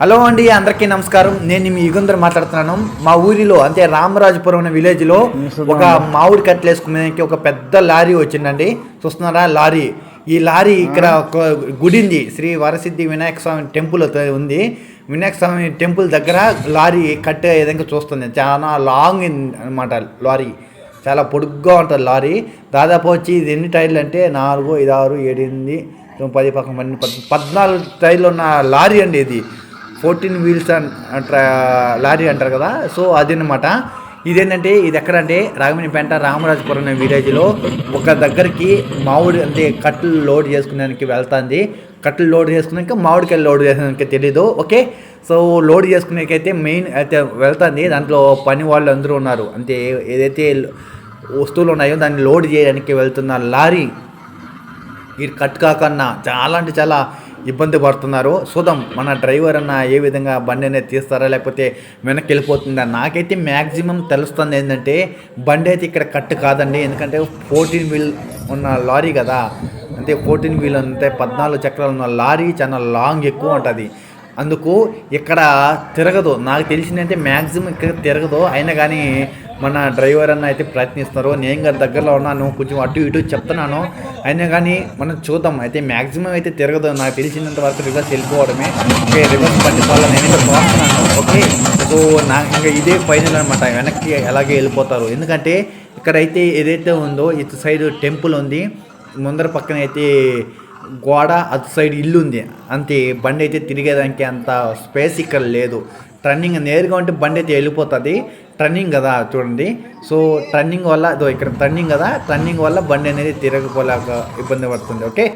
Hello అండి అందరికీ నమస్కారం. నేను మీ యుగంధర్ మాట్లాడుతున్నాను. మా ఊరిలో అంటే రామరాజపురం అనే విలేజ్లో ఒక మామిడి కట్టలు వేసుకునేకి ఒక పెద్ద లారీ వచ్చిందండి. చూస్తున్నారా? లారీ. ఈ లారీ ఇక్కడ ఒక గుడి ఉంది. శ్రీ వరసిద్ధి వినాయక స్వామి టెంపుల్ ఉంది. వినాయక స్వామి టెంపుల్ దగ్గర లారీ కట్టే విధంగా చూస్తుంది. చాలా లాంగ్ అనమాట లారీ. చాలా పొడుగ్గా ఉంటుంది లారీ. దాదాపు వచ్చి ఇది ఎన్ని టైర్లు అంటే నాలుగు ఐదు ఆరు ఏడు ఎనిమిది పది పక్కన పన్నెండు పద్నాలుగు టైర్లు ఉన్న లారీ అండి ఇది. ఫోర్టీన్ వీల్స్ అంటారా లారీ అంటారు కదా సో అదనమాట ఇదేంటంటే ఇది ఎక్కడంటే రాగమణిపేట రామరాజపురం అనే విలేజ్లో ఒక దగ్గరికి మామిడి అంటే కట్టలు లోడ్ చేసుకునేదానికి వెళ్తుంది. కట్టలు లోడ్ చేసుకున్నాక మామిడికాయలు లోడ్ చేసుకునేకి తెలీదు ఓకే? సో లోడ్ చేసుకునేకైతే మెయిన్ అయితే వెళ్తుంది. దాంట్లో పని వాళ్ళు అందరూ ఉన్నారు. అంటే ఏదైతే వస్తువులు ఉన్నాయో దాన్ని లోడ్ చేయడానికి వెళ్తున్న లారీ ఈ కట్ కాకన్నా చాలా అంటే చాలా ఇబ్బంది పడుతున్నారు చూద్దాం. మన డ్రైవర్ అన్న ఏ విధంగా బండి అనేది తీస్తారా లేకపోతే వెనక్కి వెళ్ళిపోతుందా నాకైతే మ్యాక్సిమం తెలుస్తుంది ఏంటంటే బండి అయితే ఇక్కడ కట్ కాదండి. ఎందుకంటే ఫోర్టీన్ వీల్ ఉన్న లారీ కదా. అంటే ఫోర్టీన్ వీల్ అంటే పద్నాలుగు చక్రాలు ఉన్న లారీ చాలా లాంగ్ ఎక్కువ ఉంటుంది. అందుకు ఇక్కడ తిరగదు. నాకు తెలిసిందంటే మ్యాక్సిమం ఇక్కడ తిరగదు. అయినా కానీ మన డ్రైవర్ అన్న అయితే ప్రయత్నిస్తున్నారు. నేను కూడా దగ్గరలో ఉన్నాను కొంచెం అటు ఇటు చెప్తున్నాను. అయినా కానీ మనం చూద్దాం. అయితే మ్యాక్సిమం అయితే తిరగదు. నాకు తెలిసినంత వరకు రివర్స్ వెళ్ళిపోవడమే. ఓకే రివర్స్ బండి వల్ల నేను ఇంకా చూస్తున్నాను ఓకే సో నా ఇంకా ఇదే ఫైనల్ అనమాట వెనక్కి అలాగే వెళ్ళిపోతారు. ఎందుకంటే ఇక్కడైతే ఏదైతే ఉందో ఇటు సైడ్ టెంపుల్ ఉంది. ముందర పక్కన అయితే గోడ అటు సైడ్ ఇల్లు ఉంది అంతే బండి అయితే తిరిగేదానికి అంత స్పేస్ ఇక్కడ లేదు. టర్నింగ్ నేరుగా ఉంటే బండి అయితే వెళ్ళిపోతుంది. టర్నింగ్ కదా చూడండి. సో టర్నింగ్ వల్ల ఇక్కడ టర్నింగ్ కదా టర్నింగ్ వల్ల బండి అనేది తిరగపోలేక ఇబ్బంది పడుతుంది. ఓకే?